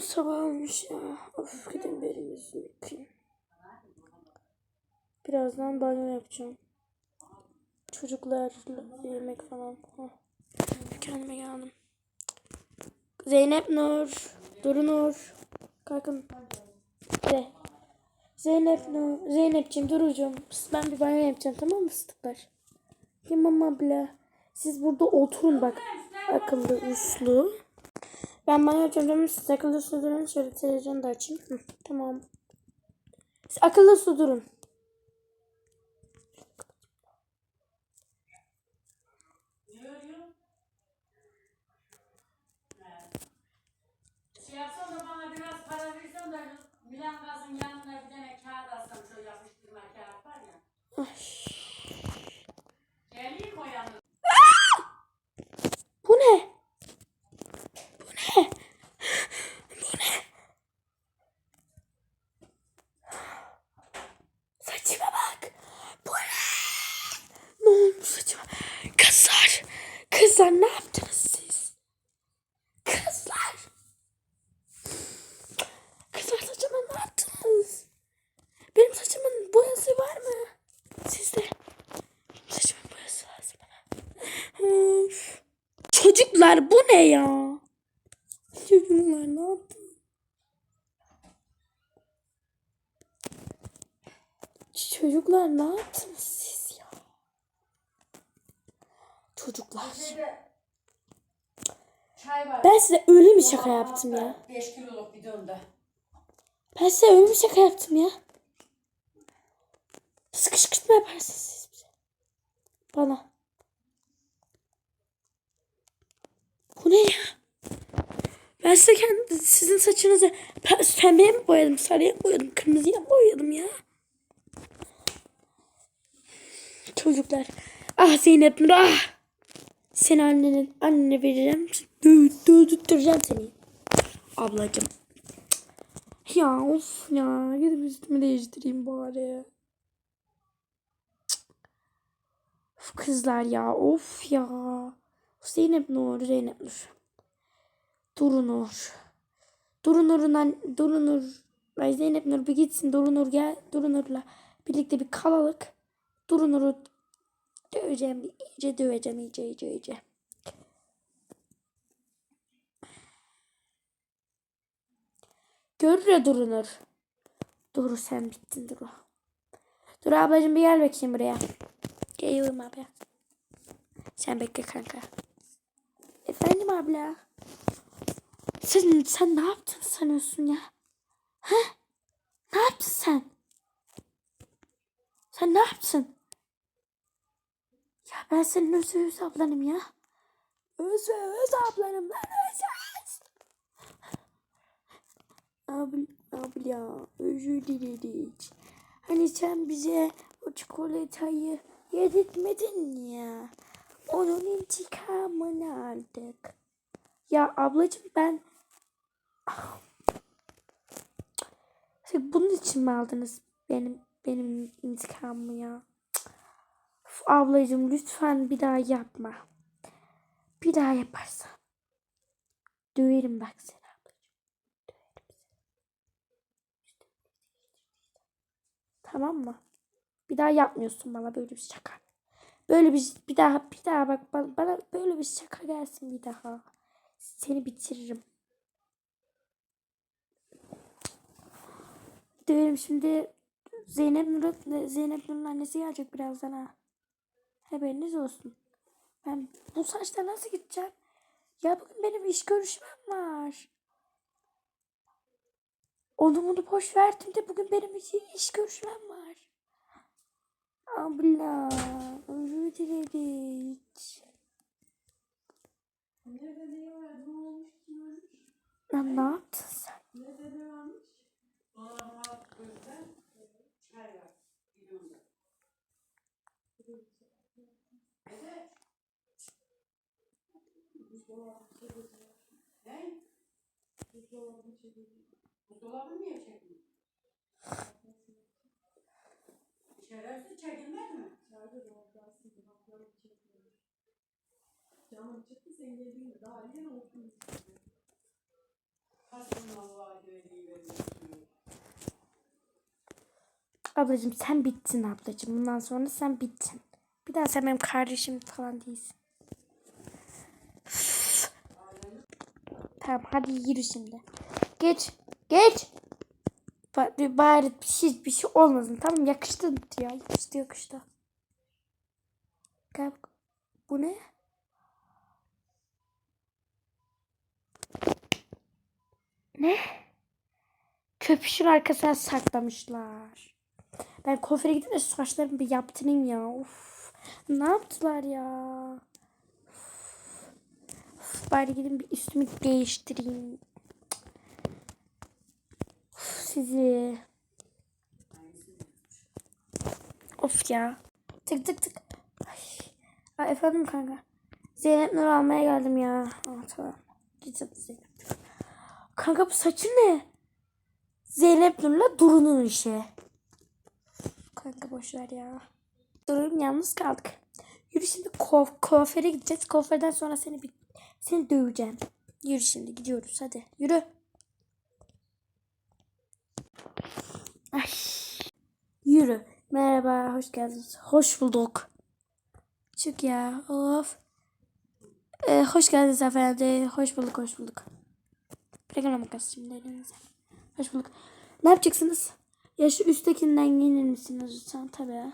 Sabah olmuş ya. Of gidin bir yüzümü yıkayayım. Birazdan banyo yapacağım. Çocuklarla yemek falan. Hah. Kendime geldim. Zeynep Nur. Duru Nur. Kalkın. Hadi. Zeynep Nur. Zeynepciğim Durucuğum. Ben bir banyo yapacağım tamam mı fıstıklar? Tamam abla. Siz burada oturun bak. Akıllı uslu. Ben tamam mı? Siz akıllı su durun. Şöyle televizyonu da açayım. Hı, tamam. Siz akıllı su durun. Şey yapsam da bana biraz para versen de Milan gazın yanına bir tane kağıt alsam şöyle yapıştırma kağıt var ya. Ay. Geleyim o yanına. Bu ne? Bu ne? Bu ne? Saçıma bak. Bu ne? Ne olmuş saçıma? Kızlar. Kızlar ne yaptınız siz? Kızlar. Kızlar saçıma ne yaptınız? Benim saçımın boyası var mı? Sizde. Benim saçımın boyası lazım bana. Çocuklar bu ne ya? Çocuklar ne yaptı? Çocuklar ne yaptınız siz ya? Çocuklar. Ben size öyle bir şaka yaptım ya. 5 kiloluk bidonda. Ben size öyle bir şaka yaptım ya. Sıkışkırtma yaparsınız siz bize. Bana. Bu ne ya? Ben size kendi, sizin saçınızı pe- pembeye mi boyadım, sarıya mı boyadım, kırmızıya mı boyadım ya? Çocuklar. Ah Zeynep Nur ah. Seni annenin annene vereceğim. Dö dövdürteceğim seni. Ablacım. Ya of ya. Gidip üstümü değiştireyim bari. Of kızlar ya. Of ya. Zeynep Nur. Zeynep Nur. Duru Nur. Duru Nur'un an- Duru Nur. Ay Zeynep Nur bir gitsin. Duru Nur gel. Duru Nur'la birlikte bir kalalık. Duru Nur'u döveceğim. iyice döveceğim. iyice iyice iyice. Görür ya Duru Nur. Duru sen bittin Duru. Dur ablacığım bir gel bakayım buraya. Geliyorum abla. Sen bekle kanka. Efendim abla. Sen, sen ne yaptın sanıyorsun ya? He? Ne yaptın sen? Sen ne yaptın? Ya ben senin öz öz ablanım ya. Öz öz ablanım ben öz öz. Abla, abla özür diledik. Hani sen bize o çikolatayı yedirtmedin ya. Onun intikamını aldık. Ya ablacığım ben... Ah. Bunun için mi aldınız benim benim intikamımı ya? Ablacığım lütfen bir daha yapma. Bir daha yaparsan. Döverim bak seni ablacığım. Tamam mı? Bir daha yapmıyorsun bana böyle bir şaka. Böyle bir bir daha bir daha bak bana, bana böyle bir şaka gelsin bir daha. Seni bitiririm. Döverim şimdi Zeynep Nur Zeynep Nur'un annesi gelecek birazdan ha. Haberiniz olsun. Ben bu saçla nasıl gideceğim? Ya bugün benim iş görüşmem var. Onu bunu boş verdim de bugün benim iş, iş görüşmem var. Abla özür diledik. Lan ne yaptın sen? Dolabıma koyacağım. Çay var bidonda. Evet. Ne? Buzdolabı niye çekmiyor? Şerefsiz çekilmez mi? Canım çıktı sen geldiğinde daha yeni okudum. Ablacığım sen bittin ablacığım. Bundan sonra sen bittin. Bir daha sen benim kardeşim falan değilsin. Tamam hadi yürü şimdi. Geç. Geç. Ba- Bari bir şey, bir şey olmasın. Tamam yakıştı ya. Yakıştı yakıştı. Gel. Bu ne? Ne? Köpüşün arkasına saklamışlar. Ben kuaföre gidip de saçlarımı bir yaptırayım ya. Of. Ne yaptılar ya? Of. Bari gidin bir üstümü değiştireyim. Of, sizi. Of ya. Tık tık tık. Ay. Aa, efendim kanka. Zeynep Nur almaya geldim ya. Aa, tamam. Git hadi Zeynep. Kanka bu saçın ne? Zeynep Nur'la Duru'nun işi. Kanka boş ver ya. Durun yalnız kaldık. Yürü şimdi kuaf kuaföre gideceğiz. Kuaförden sonra seni bir seni döveceğim. Yürü şimdi gidiyoruz hadi. Yürü. Ay. Yürü. Merhaba, hoş geldiniz. Hoş bulduk. Çık ya. Of. Ee, hoş geldiniz efendim. Hoş bulduk, hoş bulduk. Bırakın makas şimdi elinize. Hoş bulduk. Ne yapacaksınız? Ya şu üsttekinden giyinir misiniz lütfen? Tabii.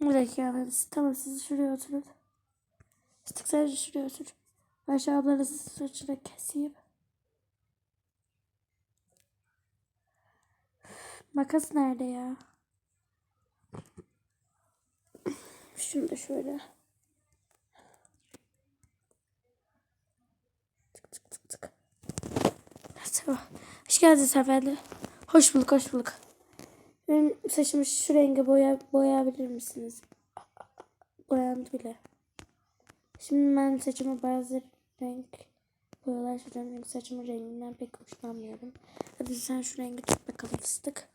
Buradaki yalnız. Tamam siz şuraya oturun. Sık sadece şuraya otur. Şu ablanızın saçını keseyim. Makas nerede ya? Şunu da şöyle. Tık tık tık tık. Tamam. Hoş geldiniz efendim. Hoş bulduk, hoş bulduk. Benim saçımı şu renge boya boyayabilir misiniz? Boyandı bile. Şimdi ben saçımı bazı renk boyalar sürüyorum. Çünkü saçımın renginden pek hoşlanmıyorum. Hadi sen şu rengi tut bakalım fıstık.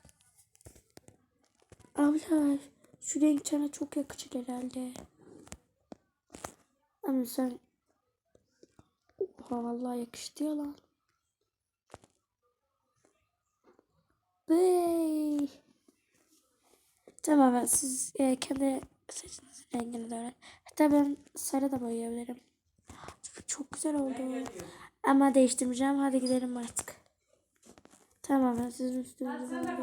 Abla şu renk sana çok yakışır herhalde. Ama sen Oha vallahi yakıştı ya lan. Bey. Tamam ben siz e, kendi saçınızın rengini de öğren. Hatta ben sarı da boyayabilirim. Çok güzel oldu. Ama değiştirmeyeceğim. Hadi gidelim artık. Tamam ben sizin üstünüzü ben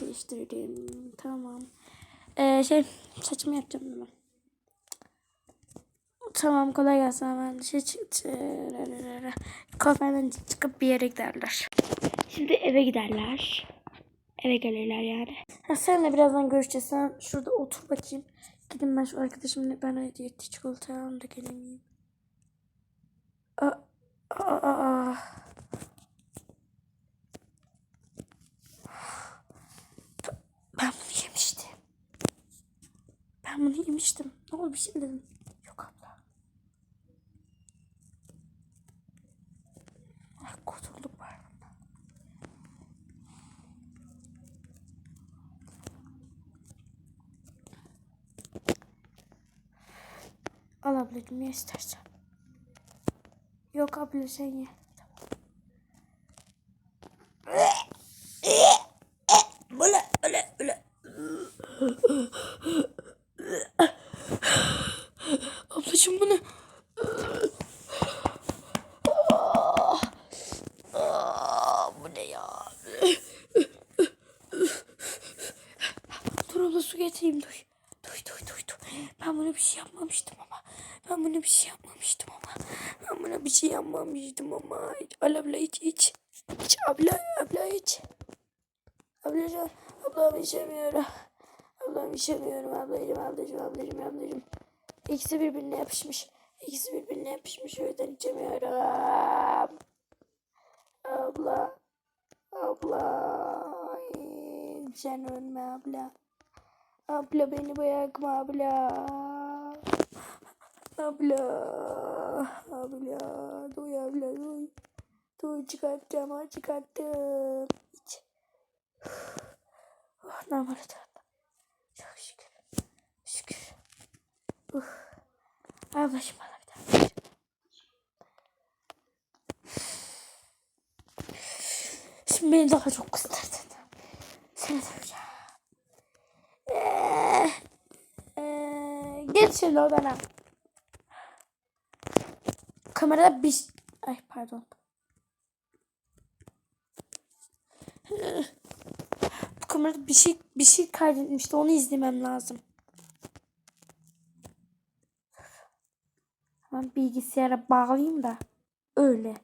değiştirdim. Tamam. Ee, şey saçımı yapacağım mi? Tamam kolay gelsin hemen şey. Kuaförden çıkıp bir yere giderler. Şimdi eve giderler. Eve gelirler yani. Ha, seninle birazdan görüşeceğiz. Sen şurada otur bakayım. Gidin ben şu arkadaşımla ben hediye etti çikolata alalım da geleyim. Aa, aa, aa. Ben bunu yemiştim. Ben bunu yemiştim. Ne oldu bir şey dedim? Yok abla. Ah kurtulduk var bundan. Ablacığım ye istersen. Yok abla sen ye. Böyle böyle böyle. Ablacığım bu ne? Aa, bu ne ya? Dur abla su getireyim dur. Dur dur dur dur. Ben buna bir şey yapmamıştım ama. Buna bir şey yapmamıştım ama. Ben buna bir şey yapmamıştım ama. Al abla iç iç. İç abla abla iç. Ablacığım ablam içemiyorum. Ablam içemiyorum ablacığım ablacığım ablacığım ablacığım. İkisi birbirine yapışmış. İkisi birbirine yapışmış. O yüzden içemiyorum. Abla. Abla. Sen ölme abla. Abla beni bırakma abla. Abla. Abla. Duy abla duy. Duy çıkartacağım ha çıkarttım. İç. Oh, ne var Çok şükür. Şükür. Uf. Ay başım bana bir daha. Şimdi beni daha çok kıstırdın. Seni döveceğim. Ee, ee, git şimdi odana. Kamerada bir... Ay pardon. Bu kamerada bir şey bir şey kaydetmişti. Onu izlemem lazım. Hemen bilgisayara bağlayayım da öyle.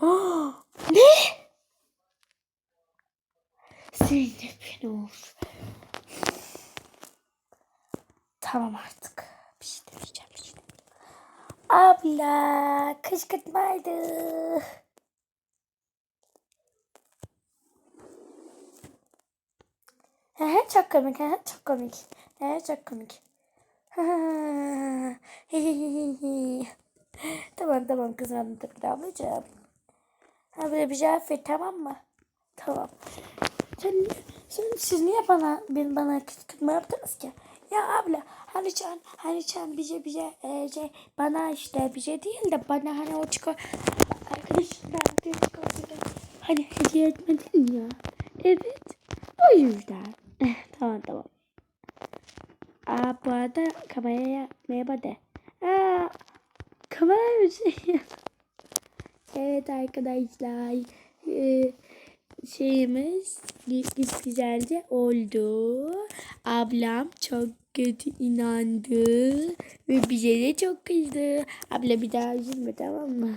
Ne? Zeynep Nur. Tamam artık. Bir şey demeyeceğim. Bir şey. Abla kışkırtmaydı. He he çok komik. He çok komik. He çok komik. tamam tamam kızmadım tabii ablacığım. Ha böyle bir cevap ver tamam mı? Tamam. Sen, sen siz niye bana ben bana kışkırtma yaptınız ki? Ya abla hani can hani can bize bize e, şey, bana işte bize değil de bana hani o çikolata arkadaşlar bir çikolata hani hediye etmedin ya. Evet. O yüzden. Tamam tamam. Aa bu arada kameraya merhaba de. Aa kamera bir şey. evet arkadaşlar. Ee, şeyimiz güzelce oldu. Ablam çok kötü inandı ve bize de çok kızdı. Abla bir daha üzülme tamam mı?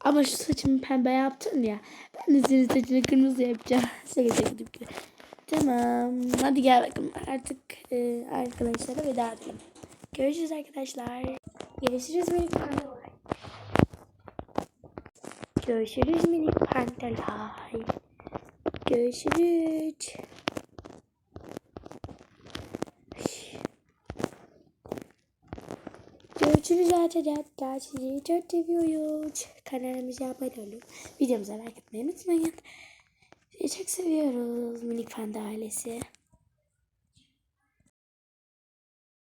Ama şu saçımı pembe yaptın ya. Ben de senin saçını kırmızı yapacağım. Şaka şaka. Tamam. Hadi gel bakalım. Artık e, arkadaşlara veda edelim. Görüşürüz arkadaşlar. Görüşürüz pandalar. Görüşürüz minik pandalar. Görüşürüz. Görüşürüz arkadaşlar. Sizi çok seviyoruz. Kanalımıza abone olun. Videomuza like atmayı unutmayın. Sizi çok seviyoruz minik panda ailesi.